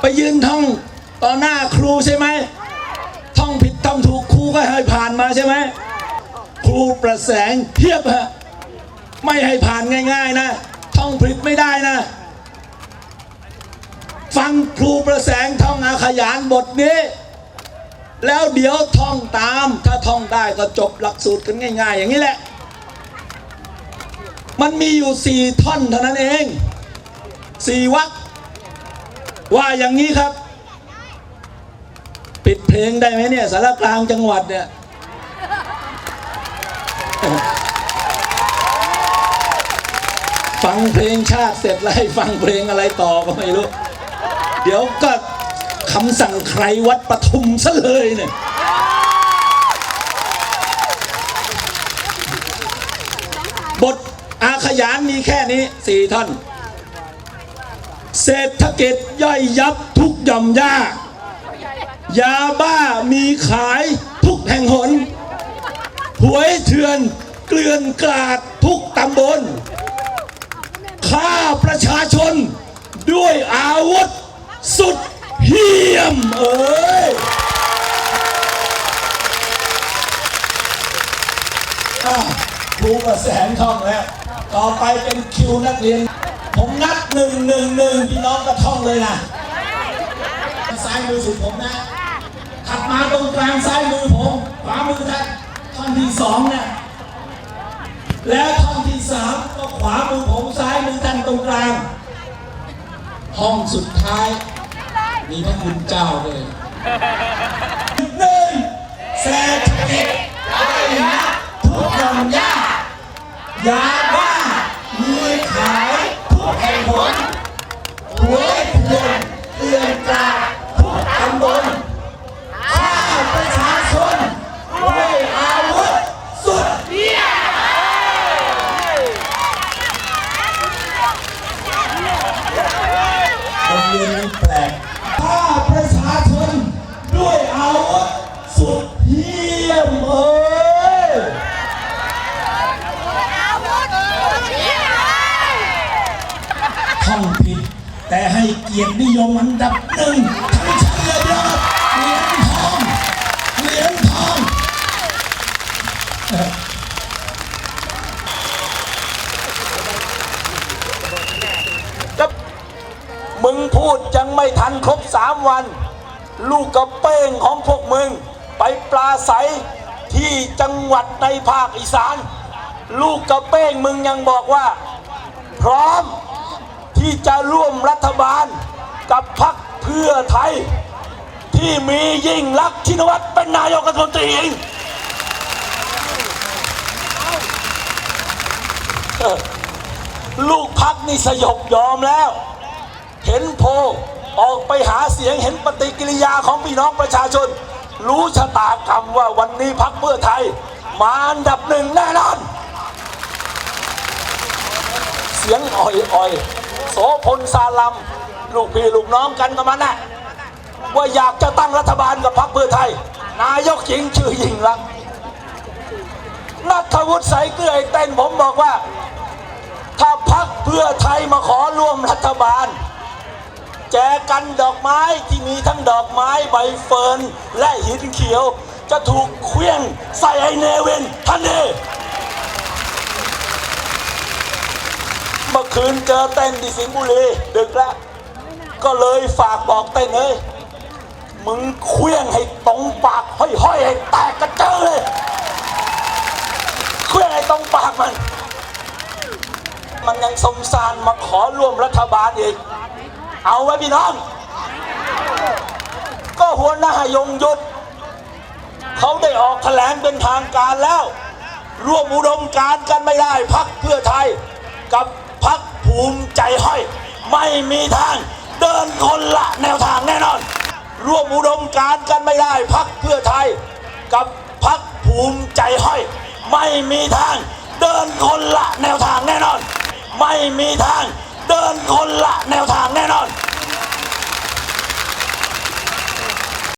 ไปยืนท่องต่อหน้าครูใช่ไหมท่องผิดท่องถูกครูก็ให้ผ่านมาใช่ไหมครูประแสงเทียบฮะไม่ให้ผ่านง่าย ๆ นะท่องผิดไม่ได้นะ ฟังครูประแสงท่องอาขยานบทนี้ แล้วเดี๋ยวท่องตาม ถ้าท่องได้ก็จบหลักสูตรกันง่าย ๆ อย่างนี้แหละ มันมีอยู่สี่ท่อนเท่านั้นเองสี่วรรค ว่าอย่างนี้ครับ ปิดเพลงได้ไหมเนี่ยสารกลางจังหวัดเนี่ยฟังเพลงชาติเสร็จแล้วให้ฟังเพลงอะไรต่อก็ไม่รู้ เดี๋ยวก็คำสั่งใครวัดปทุมซะเลยเนี่ยบทอาขยานมีแค่นี้สี่ท่อน เศรษฐกิจย่อยยับทุกหย่อมย่ายาบ้ามีขายทุกแห่งหน หวยเถื่อนเกลื่อนกลาดทุกตำบลฆ่าประชาชนด้วยอาวุธสุดเหี้ยมเอ้ยครูประแสนท่องแล้ว ต่อไปเป็นคิวนักเรียน ผมนับหนึ่งหนึ่งหนึ่งพี่น้องก็ท่องเลยนะซ้ายมือสุดผมนะถัดมาตรงกลางซ้ายมือผม ขวามือท่านท่อนที่สองเนี่ยแล้วท่อนที่สามก็ขวามือผมซ้ายมือท่านตรงกลาง ห้องสุดท้าย มีพระคุณเจ้าเลยหนึ่งเศรษฐกิจไอ้นะทุกหย่อมย่ายาบ้ามีขายทุกแห่งหนหวยเถื่อนเกลื่อนกลาดทุกตำบลฆ่าประชาชนด้วยอาวุธสุดเหี้ยมโรงเรียนนี้แปลกฆ่าประชาชนด้วยอาวุธสุดเหี้ยมเอ้ย ท่องผิด แต่ให้เกียรตินิยมอันดับหนึ่งทั้งเฉลี่ยยอดเหรียญทองเหรียญทองแล้วมึงพูดยังไม่ทันครบสามวัน ลูกกระเป้งของพวกมึง ไปปลาใสที่จังหวัดในภาคอีสาน ลูกกระเป้งมึงยังบอกว่า พร้อม ที่จะร่วมรัฐบาลกับพรรคเพื่อไทย ที่มียิ่งลักษณ์ชินวัตรเป็นนายกรัฐมนตรีเองลูกพักนี่สยบยอมแล้ว เห็นโพลออกไปหาเสียงเห็นปฏิกิริยาของพี่น้องประชาชน รู้ชะตากรรมว่าวันนี้พักเพื่อไทย มาอันดับหนึ่งแน่นอน เสียงอ่อยอ่อยๆ โสพลซาลัม ลูกพี่ลูกน้องกันกับมันนะว่าอยากจะตั้งรัฐบาลกับพรรคเพื่อไทย นายกหญิงชื่อยิ่งรักษณ์นัทวุฒิใสเกลือเต้นผมบอกว่า ถ้าพรรคเพื่อไทยมาขอร่วมรัฐบาล แจกันดอกไม้ที่มีทั้งดอกไม้ใบเฟิร์นและหินเขียว จะถูกเคลี้ยงใส่ไอเนวินทันที เมื่อ คืนเจอเต้นที่สิงห์บุรีดึกแล้วก็เลยฝากบอกเต้นเอ้ยมึงเคลี้ยงให้ตรงปากห้อยๆให้แตกกระเจิงเลยเคลี้ยงให้ตรงปากมัน มันยังสมสารมาขอร่วมรัฐบาลอีกเอาไว้พี่น้อง ก็หัวหน้ายงยุทธเขาได้ออกแถลงเป็นทางการแล้ว ร่วมอุดมการกันไม่ได้พักเพื่อไทยกับ ภูมิใจห้อย ไม่มีทาง เดินคนละแนวทางแน่นอน ร่วมอุดมการกันไม่ได้พักเพื่อไทย กับพักภูมิใจห้อย ไม่มีทาง เดินคนละแนวทางแน่นอน ไม่มีทาง เดินคนละแนวทาง